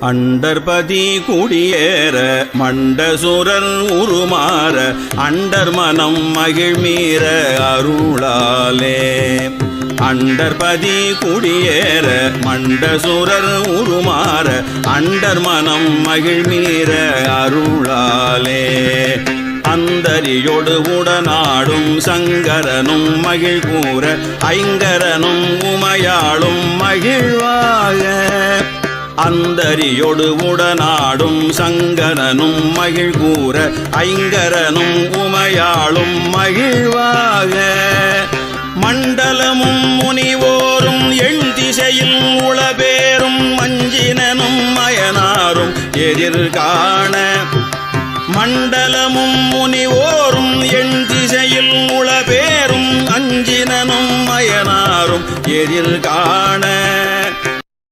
அண்டர்பதி குடியேற மண்டசுரன் உருமாற அண்டர் மனம் மகிழ்மீற அருளாலே. அண்டர்பதி குடியேற மண்டசுரர் உருமாற அண்டர் மனம் மகிழ்மீற அருளாலே. அந்தரியோடு உடனாடும் சங்கரனும் மகிழ்கூற ஐங்கரனும் உமையாளும் மகிழ்வார். அந்தரியோடு உடனாடும் சங்கரனும் மகிழ் கூற ஐங்கரனும் உமையாளும் மகிழ்வாக. மண்டலமும் முனிவோரும் எண் திசையில் உளபேரும் மஞ்சினனும் மயனாரும் எதிர்காண. மண்டலமும் முனிவோரும் எண் திசையில் உளபேரும் அஞ்சினனும் மயனாரும் எதிர் காண